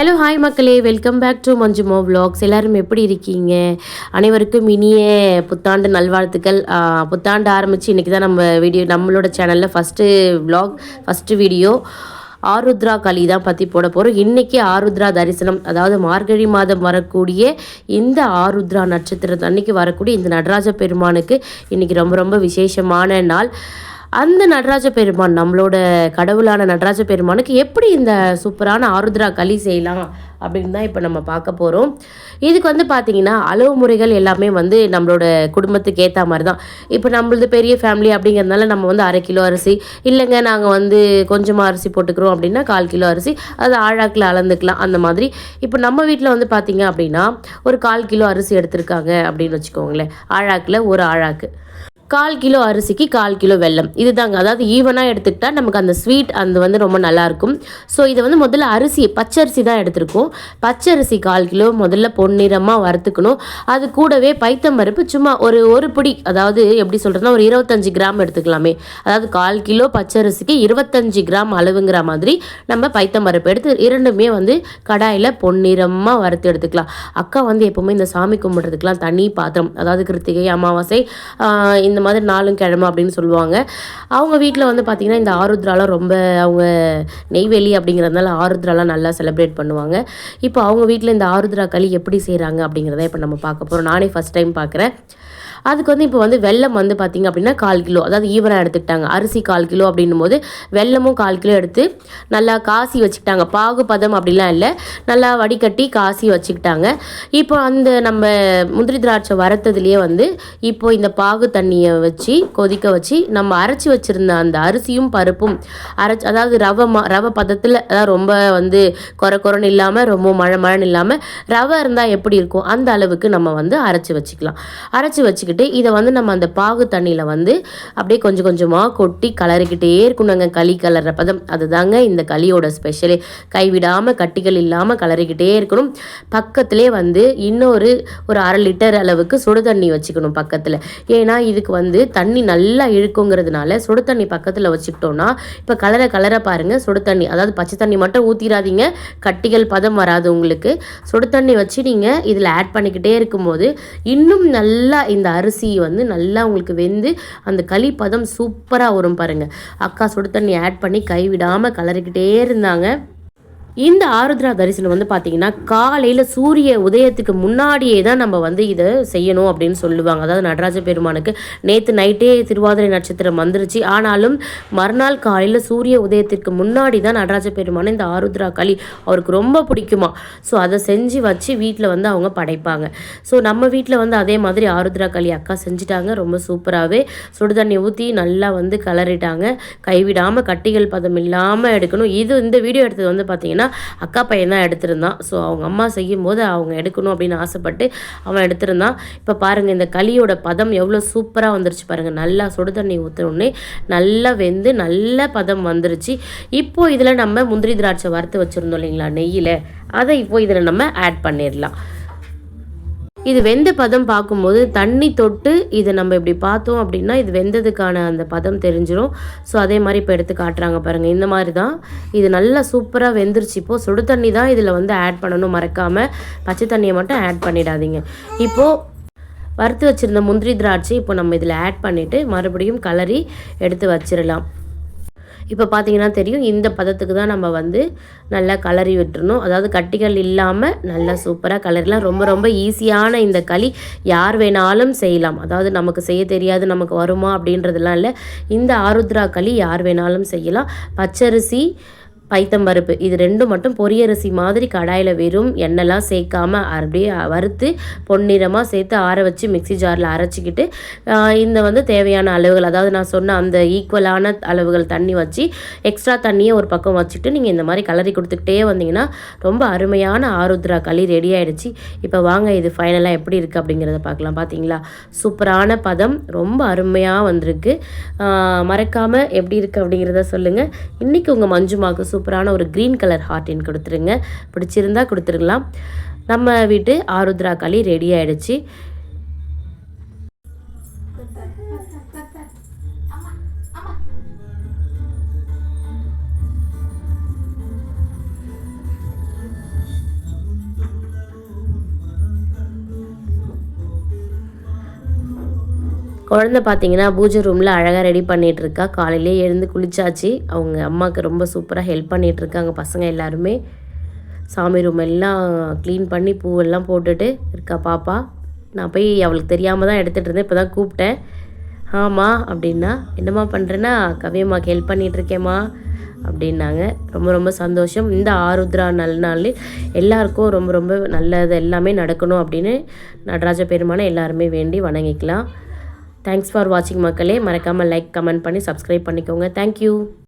Hello hi மக்களே. Welcome back to Manjumo vlogs எல்லாரும் எப்படி இருக்கீங்க? அனைவருக்கும் இனிய புத்தாண்டு நல்வாழ்த்துக்கள். புத்தாண்டு ஆரம்பித்து இன்றைக்கி தான் நம்ம வீடியோ நம்மளோட சேனலில் first vlog first video Arudra kali தான் பற்றி போட போகிறோம் இன்றைக்கி ஆருத்ரா தரிசனம் அதாவது மார்கழி மாதம் வரக்கூடிய இந்த ஆருத்ரா நட்சத்திரம் அன்னைக்கு வரக்கூடிய இந்த நடராஜ பெருமானுக்கு இன்றைக்கி ரொம்ப ரொம்ப விசேஷமான நாள். அந்த நடராஜ பெருமான் நம்மளோட கடவுளான நடராஜ பெருமானுக்கு எப்படி இந்த சூப்பரான ஆருத்ரா களி செய்யலாம் அப்படின்னு தான் இப்போ நம்ம பார்க்க போகிறோம் இதுக்கு வந்து பார்த்தீங்கன்னா அளவு முறைகள் எல்லாமே வந்து நம்மளோட குடும்பத்துக்கு ஏற்ற மாதிரி தான். இப்போ நம்மளது பெரிய ஃபேமிலி அப்படிங்கிறதுனால நம்ம வந்து அரை கிலோ அரிசி இல்லைங்க நாங்கள் வந்து கொஞ்சமாக அரிசி போட்டுக்கிறோம் அப்படின்னா கால் கிலோ அரிசி அது ஆழாக்கில் அளந்துக்கலாம் அந்த மாதிரி. இப்போ நம்ம வீட்டில் வந்து பார்த்தீங்க அப்படின்னா ஒரு கால் கிலோ அரிசி எடுத்திருக்காங்க அப்படின்னு வச்சுக்கோங்களேன். ஆழாக்கில் ஒரு ஆழாக்கு. கால் கிலோ அரிசிக்கு கால் கிலோ வெல்லம். இதுதாங்க. அதாவது ஈவனாக எடுத்துக்கிட்டால் நமக்கு அந்த ஸ்வீட் அந்த வந்து ரொம்ப நல்லாயிருக்கும் ஸோ இதை வந்து முதல்ல அரிசி பச்சரிசி தான் எடுத்திருக்கோம். பச்சரிசி கால் கிலோ முதல்ல பொன்னிறமாக வறுத்துக்கணும். அது கூடவே பைத்தம் பருப்பு சும்மா ஒரு ஒரு பிடி அதாவது எப்படி சொல்கிறதுனா ஒரு இருபத்தஞ்சி கிராம் எடுத்துக்கலாமே. அதாவது கால் கிலோ பச்சரிசிக்கு இருபத்தஞ்சி கிராம் அளவுங்கிற மாதிரி நம்ம பைத்தம் பருப்பு எடுத்து இரண்டுமே வந்து கடாயில் பொன்னிறமாக வறுத்து எடுத்துக்கலாம். அக்கா வந்து எப்போவுமே இந்த சாமி கும்பிட்றதுக்கெலாம் தனி பாத்திரம். அதாவது கிருத்திகை அமாவாசை இந்த இந்த மாதிரி நாளும் கிழமை அப்படின்னு சொல்லுவாங்க. அவங்க வீட்டில் வந்து பார்த்திங்கன்னா இந்த ஆருத்ராலாம் ரொம்ப அவங்க நெய்வேலி அப்படிங்கிறதுனால ஆருத்ராலாம் நல்லா செலிப்ரேட் பண்ணுவாங்க. இப்போ அவங்க வீட்டில் இந்த ஆருத்ரா களி எப்படி செய்கிறாங்க அப்படிங்கிறத இப்போ நம்ம பார்க்க போகிறோம் நானே ஃபஸ்ட் டைம் பார்க்குறேன். அதுக்கு வந்து இப்போ வந்து வெல்லம் வந்து பார்த்திங்க அப்படின்னா கால் கிலோ அதாவது ஈவனாக எடுத்துக்கிட்டாங்க. அரிசி கால் கிலோ அப்படின்னும் போது வெல்லமும் கால் கிலோ எடுத்து நல்லா காசி வச்சுக்கிட்டாங்க. பாகு பதம் அப்படிலாம் இல்லை. நல்லா வடிகட்டி காசி வச்சுக்கிட்டாங்க. இப்போ அந்த நம்ம முந்திரி திராட்சை வறுத்ததுலேயே வந்து இப்போ இந்த பாகு தண்ணியை வச்சு கொதிக்க வச்சு நம்ம அரைச்சி வச்சுருந்த அந்த அரிசியும் பருப்பும் அரைச்சி அதாவது ரவை மா ரவை பதத்தில் அதாவது ரொம்ப வந்து குறை குறைன்னு இல்லாமல் ரொம்ப மழை மழைன்னு இல்லாமல் ரவை இருந்தால் எப்படி இருக்கும்? அந்த அளவுக்கு நம்ம வந்து அரைச்சி வச்சுக்கலாம். அரைச்சி வச்சுக்கிட்டு இதை வந்து நம்ம அந்த பாகு தண்ணியில் வந்து அப்படியே கொஞ்சம் கொஞ்சமாக கொட்டி கலரிக்கிட்டே இருக்கணுங்க களி கலர்ற பதம். அதுதாங்க இந்த களியோட ஸ்பெஷலே கைவிடாமல் கட்டிகள் இல்லாமல் கலரிக்கிட்டே இருக்கணும். பக்கத்திலே வந்து இன்னொரு ஒரு அரை லிட்டர் அளவுக்கு சுடு தண்ணி வச்சுக்கணும் பக்கத்தில். ஏன்னா இதுக்கு வந்து தண்ணி நல்லா இழுக்குங்கிறதுனால சுடு தண்ணி பக்கத்தில் வச்சுக்கிட்டோன்னா இப்போ கலரை கலரை பாருங்கள் சுடு தண்ணி. அதாவது பச்சை தண்ணி மட்டும் ஊற்றிடாதீங்க கட்டிகள் பதம் வராது உங்களுக்கு. சுடு தண்ணி வச்சு நீங்கள் இதில் ஆட் பண்ணிக்கிட்டே இருக்கும்போது இன்னும் நல்லா இந்த அரிசி வந்து நல்லா உங்களுக்கு வெந்து அந்த களி பதம் சூப்பராக வரும் பாருங்கள் அக்கா சுடு தண்ணி ஆட் பண்ணி கைவிடாமல் கலரிக்கிட்டே இருந்தாங்க. இந்த ஆருத்ரா தரிசனம் வந்து பார்த்தீங்கன்னா காலையில் சூரிய உதயத்துக்கு முன்னாடியே தான் நம்ம வந்து இதை செய்யணும் அப்படின்னு சொல்லுவாங்க. அதாவது நடராஜ பெருமானுக்கு நேற்று நைட்டே திருவாதிரை நட்சத்திரம் வந்துருச்சு. ஆனாலும் மறுநாள் காலையில் சூரிய உதயத்திற்கு முன்னாடி தான் நடராஜ பெருமான் இந்த ஆருத்ரா களி அவருக்கு ரொம்ப பிடிக்குமா. ஸோ அதை செஞ்சு வச்சு வீட்டில் வந்து அவங்க படைப்பாங்க. ஸோ நம்ம வீட்டில் வந்து அதே மாதிரி ஆருத்ரா களி அக்கா செஞ்சுட்டாங்க. ரொம்ப சூப்பராகவே சுடு தண்ணி ஊற்றி நல்லா வந்து கலரிட்டாங்க கைவிடாமல் கட்டிகள் பதம் இல்லாமல் எடுக்கணும். இது இந்த வீடியோ எடுத்தது வந்து பார்த்தீங்கன்னா அக்கா பையன் தான் எடுத்திருந்தான். ஸோ அவங்க அம்மா செய்யும் போது அவங்க எடுக்கணும் அப்படின்னு ஆசைப்பட்டு அவன் எடுத்திருந்தான். இப்போ பாருங்கள் இந்த களியோட பதம் எவ்வளோ சூப்பராக வந்துருச்சு பாருங்கள் நல்லா சுடு தண்ணி ஊற்றினோடனே நல்லா வெந்து நல்ல பதம் வந்துருச்சு. இப்போ இதில் நம்ம முந்திரி திராட்சை வறுத்து வச்சுருந்தோம் இல்லைங்களா நெய்யில். அதை இப்போ இதில் நம்ம ஆட் பண்ணிடலாம். இது வெந்த பதம் பார்க்கும்போது தண்ணி தொட்டு இதை நம்ம இப்படி பார்த்தோம் அப்படின்னா இது வெந்ததுக்கான அந்த பதம் தெரிஞ்சிடும் ஸோ அதே மாதிரி இப்போ எடுத்து காட்டுறாங்க பாருங்கள் இந்த மாதிரி தான். இது நல்லா சூப்பராக வெந்துருச்சு இப்போது சுடு தண்ணி தான் இதில் வந்து ஆட் பண்ணணும். மறக்காமல் பச்சை தண்ணியை மட்டும் ஆட் பண்ணிடாதீங்க. இப்போது வறுத்து வச்சுருந்த முந்திரி திராட்சை இப்போ நம்ம இதில் ஆட் பண்ணிவிட்டு மறுபடியும் கலரி எடுத்து வச்சிடலாம் இப்போ பார்த்தீங்கன்னா தெரியும் இந்த பதத்துக்கு தான் நம்ம வந்து நல்லா கலரி விட்டுறணும். அதாவது கட்டிகள் இல்லாமல் நல்லா சூப்பராக கலரிலாம். ரொம்ப ரொம்ப ஈஸியான இந்த களி யார் வேணாலும் செய்யலாம். அதாவது நமக்கு செய்ய தெரியாது நமக்கு வருமா அப்படின்றதெல்லாம் இல்லை. இந்த ஆருத்ரா களி யார் வேணாலும் செய்யலாம். பச்சரிசி பைத்தம்பருப்பு இது ரெண்டும் மட்டும் பொரியரிசி மாதிரி கடாயில் வெறும் எண்ணெய்லாம் சேர்க்காம அப்படியே வறுத்து பொன்னிறமாக சேர்த்து ஆற வச்சு மிக்ஸி ஜாரில் அரைச்சிக்கிட்டு இந்த வந்து தேவையான அளவுகள் அதாவது நான் சொன்ன அந்த ஈக்குவலான அளவுகள் தண்ணி வச்சு எக்ஸ்ட்ரா தண்ணியை ஒரு பக்கம் வச்சுட்டு நீங்கள் இந்த மாதிரி கலரி கொடுத்துக்கிட்டே வந்தீங்கன்னா ரொம்ப அருமையான ஆருத்ரா களி ரெடி ஆகிடுச்சு இப்போ வாங்க இது ஃபைனலாக எப்படி இருக்குது அப்படிங்கிறத பார்க்கலாம். பார்த்தீங்களா சூப்பரான பதம் ரொம்ப அருமையாக வந்திருக்கு. மறக்காமல் எப்படி இருக்குது அப்படிங்கிறத சொல்லுங்கள் இன்றைக்கி உங்கள் மஞ்சுமாக்கு சூப்பரான ஒரு க்ரீன் கலர் ஹார்டின் கொடுத்துருங்க. பிடிச்சிருந்தா கொடுத்துருக்கலாம். நம்ம வீட்டு ஆருத்ரா களி ரெடி ஆகிடுச்சு குழந்தை பார்த்தீங்கன்னா பூஜை ரூமில் அழகாக ரெடி பண்ணிட்டு இருக்கா காலையிலே எழுந்து குளிச்சாச்சு. அவங்க அம்மாவுக்கு ரொம்ப சூப்பராக ஹெல்ப் பண்ணிகிட்ருக்காங்க இருக்காங்க பசங்க எல்லாருமே. சாமி ரூம் எல்லாம் க்ளீன் பண்ணி பூவெல்லாம் போட்டுட்டு இருக்கா பாப்பா. நான் போய் அவளுக்கு தெரியாமல் தான் எடுத்துகிட்டு இருந்தேன். இப்போ தான் கூப்பிட்டேன். ஆமாம் அப்படின்னா என்னம்மா பண்ணுறேன்னா கவியம்மாக்கு ஹெல்ப் பண்ணிகிட்ருக்கேம்மா அப்படின்னாங்க. ரொம்ப ரொம்ப சந்தோஷம். இந்த ஆருத்ரா நல்ல நாள் எல்லாருக்கும் ரொம்ப ரொம்ப நல்லது எல்லாமே நடக்கணும் அப்படின்னு நடராஜ பெருமானை எல்லாருமே வேண்டி வணங்கிக்கலாம். தேங்க்ஸ் ஃபார் வாட்சிங் மக்களே. மறக்காமல் லைக் கமெண்ட் பண்ணி சப்ஸ்கிரைப் பண்ணிக்கோங்க. Thank you